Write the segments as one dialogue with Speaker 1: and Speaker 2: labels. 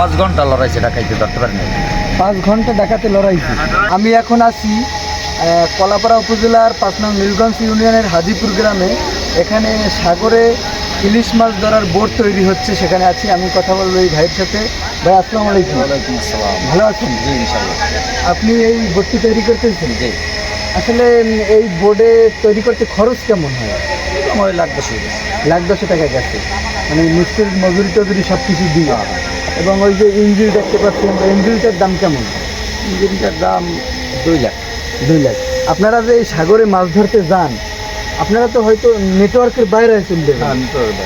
Speaker 1: পাঁচ ঘণ্টা লড়াইছে ডাকাইতে ধরতে পারেন
Speaker 2: পাঁচ ঘণ্টা ডাকাতে লড়াইছি। আমি এখন আছি কলাপাড়া উপজেলার পাঁচ নং নীলগঞ্জ ইউনিয়নের হাজিপুর গ্রামে। এখানে সাগরে ইলিশ মাছ ধরার বোট তৈরি হচ্ছে সেখানে আছি। আমি কথা বলব এই ভাইয়ের সাথে। ভাই আসসালামু আলাইকুম।
Speaker 1: ওয়ালাইকুম আসসালাম।
Speaker 2: ভালো আছেন?
Speaker 1: জি ইনশাল্লাহ
Speaker 2: আপনি এই বোটটি তৈরি করতেছেন?
Speaker 1: জি।
Speaker 2: আসলে এই বোর্ডে তৈরি করতে খরচ কেমন হয়?
Speaker 1: সময় লাগবে শুরু
Speaker 2: লাখ দশ টাকা গেছে। মানে মিস্ত্রির মজুরি টজুরি সব কিছু দিয়ে এবং ওই যে ইঞ্জিল দেখতে পাচ্ছি আমরা ইঞ্জিলটার দাম কেমন?
Speaker 1: ইঞ্জিনটার দাম দুই লাখ।
Speaker 2: দুই লাখ। আপনারা যে এই সাগরে মাছ ধরতে যান আপনারা তো হয়তো নেটওয়ার্কের বাইরে চলবে
Speaker 1: হ্যাঁ,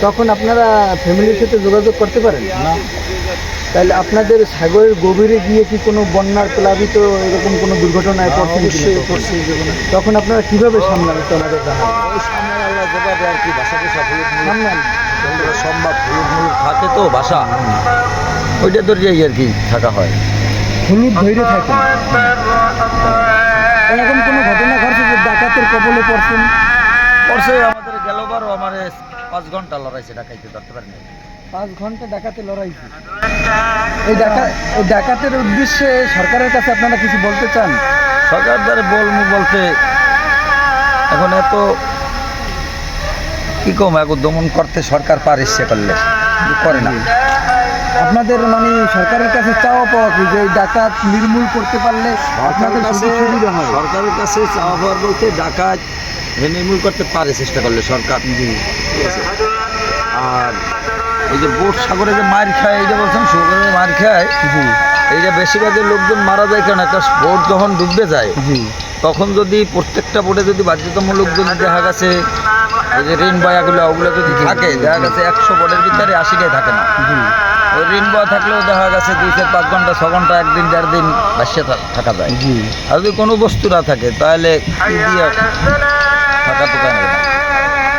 Speaker 2: তখন আপনারা ফ্যামিলির সাথে যোগাযোগ করতে পারেন?
Speaker 1: না।
Speaker 2: তাহলে আপনাদের সাগরের গভীরে গিয়ে কি কোনো বন্যার প্লাবিত এরকম কোনো দুর্ঘটনায় তখন?
Speaker 1: পড়ছি
Speaker 2: তখন আপনারা কীভাবে সামলান সামলান।
Speaker 1: সম্ভব থাকে তো ভাষা ওইটা ধরিয়াই আর কি থাকা হয়।
Speaker 2: হলুদ ধৈর্য থাকেন এরকম কোনো ঘটনা ঘটছে যে ডাকাতের কবলে পড়ছেন?
Speaker 1: পড়ছে আমাদের গেলবারও আমার পাঁচ ঘণ্টা লড়াইছে ডাকাইতে ধরতে পারেন।
Speaker 2: পাঁচ ঘণ্টা ডাকাতে লড়াইছে। এই ডাকা এই ডাকাতের উদ্দেশ্যে সরকারের কাছে আপনারা কিছু বলতে চান?
Speaker 1: সরকার দ্বারা বলমু বলতে এখন এত কি কম? এখন দমন করতে সরকার পার ইচ্ছে করলে করে না।
Speaker 2: আপনাদের মানে সরকারের কাছে চাওয়া পাওয়া কি? যে ডাকাত নির্মূল করতে পারলে আপনাদের সুবিধা হয়
Speaker 1: সরকারের কাছে চাওয়া পাওয়ার বলতে ডাকাত নির্মূল করতে পারে চেষ্টা করলে সরকার। আছে? আর এই যে বোট সাগরে যে মার খায় এই যে বলছেন সাগরে মার খায়
Speaker 2: জি।
Speaker 1: এই যে বেশিরভাগের লোকজন মারা যায় কেন? একটা বোট যখন ডুববে যায়
Speaker 2: জি।
Speaker 1: তখন যদি প্রত্যেকটা বোর্ডে যদি বাধ্যতামূলক যদি দেখা গেছে এই যে ঋণ বয়াগুলো ওগুলো যদি থাকে দেখা গেছে একশো বোর্ডের ভিতরে আশিটাই থাকে না। ওই ঋণ বয়া থাকলেও দেখা গেছে দুই চার পাঁচ ঘণ্টা ছ ঘণ্টা একদিন দেড় দিন বাসে থাকা যায়। আর যদি কোনো বস্তু না থাকে তাহলে দিয়ে থাকা তো কেন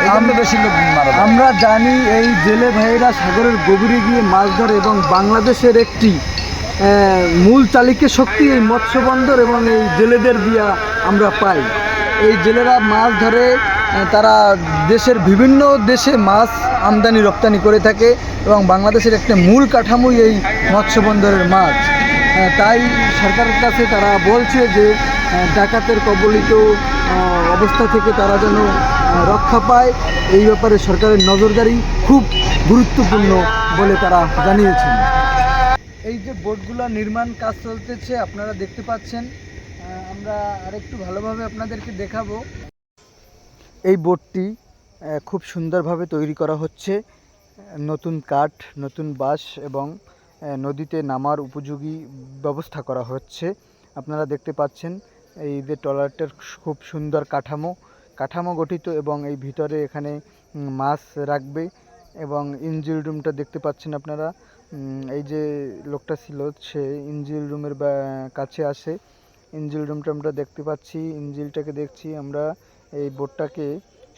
Speaker 1: এই বেশি লোক মারা
Speaker 2: আমরা জানি এই জেলে ভাইয়েরা সাগরের গভীরে গিয়ে মাছ ধরে এবং বাংলাদেশের একটি মূল চালিকা শক্তি এই মৎস্য বন্দর এবং এই জেলেদের দিয়া আমরা পাই। এই জেলেরা মাছ ধরে তারা দেশের বিভিন্ন দেশে মাছ আমদানি, রপ্তানি করে থাকে এবং বাংলাদেশের একটা মূল কাঠামোই এই মৎস্য বন্দরের মাছ তাই সরকারের কাছে তারা বলছে যে ডাকাতের কবলিত অবস্থা থেকে তারা যেন রক্ষা পায়। এই ব্যাপারে সরকারের নজরদারি খুব গুরুত্বপূর্ণ বলে তারা জানিয়েছেন। এই যে বোটগুলো নির্মাণ কাজ চলতেছে, আপনারা দেখতে পাচ্ছেন। আমরা আরেকটু ভালোভাবে আপনাদেরকে দেখাবো। এই আহ, খুব সুন্দরভাবে তৈরি করা হচ্ছে। নতুন কাঠ নতুন বাঁশ এবং নদীতে নামার উপযোগী ব্যবস্থা করা হচ্ছে। আপনারা দেখতে পাচ্ছেন এই যে ট্রলারটার খুব সুন্দর কাঠামো। কাঠামো গঠিত এবং এই ভিতরে এখানে মাছ রাখবে এবং ইঞ্জিল রুমটা দেখতে পাচ্ছেন আপনারা। এই যে লোকটা ছিল সে ইঞ্জিল রুমের কাছে আসে। ইঞ্জিল রুমটা আমরা দেখতে পাচ্ছি ইঞ্জিলটাকে দেখছি আমরা। এই বোটটাকে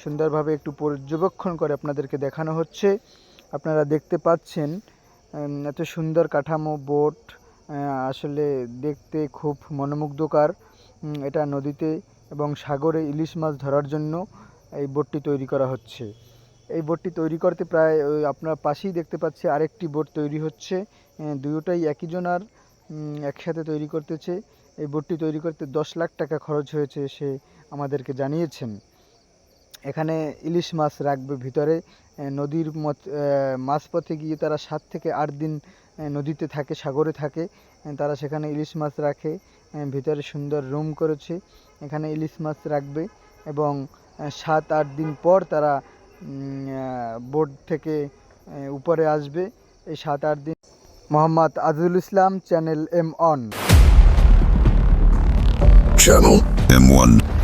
Speaker 2: সুন্দরভাবে একটু পর্যবেক্ষণ করে আপনাদেরকে দেখানো হচ্ছে। আপনারা দেখতে পাচ্ছেন এত সুন্দর কাঠামো বোট আসলে দেখতে খুব মনোমুগ্ধকর। এটা নদীতে এবং সাগরে ইলিশ মাছ ধরার জন্য এই বোটটি তৈরি করা হচ্ছে। এই বোটটি তৈরি করতে প্রায় ওই আপনার পাশেই দেখতে পাচ্ছি আরেকটি বোট তৈরি হচ্ছে। আহ, দুটোটাই একই জনার একসাথে তৈরি করতেছে। এই বোটটি তৈরি করতে দশ লাখ টাকা খরচ হয়েছে সে আমাদেরকে জানিয়েছেন। এখানে ইলিশ মাছ রাখবে ভিতরে নদীর মত মাঝপথে গিয়ে তারা সাত থেকে আট দিন নদীতে থাকে, সাগরে থাকে তারা সেখানে ইলিশ মাছ রাখে ভিতরে সুন্দর রুম করেছে, এখানে ইলিশ মাছ রাখবে এবং সাত আট দিন পর তারা বোর্ড থেকে উপরে আসবে, এই সাত আট দিন। Mohammad Ajul Islam, channel M one.
Speaker 3: Channel M1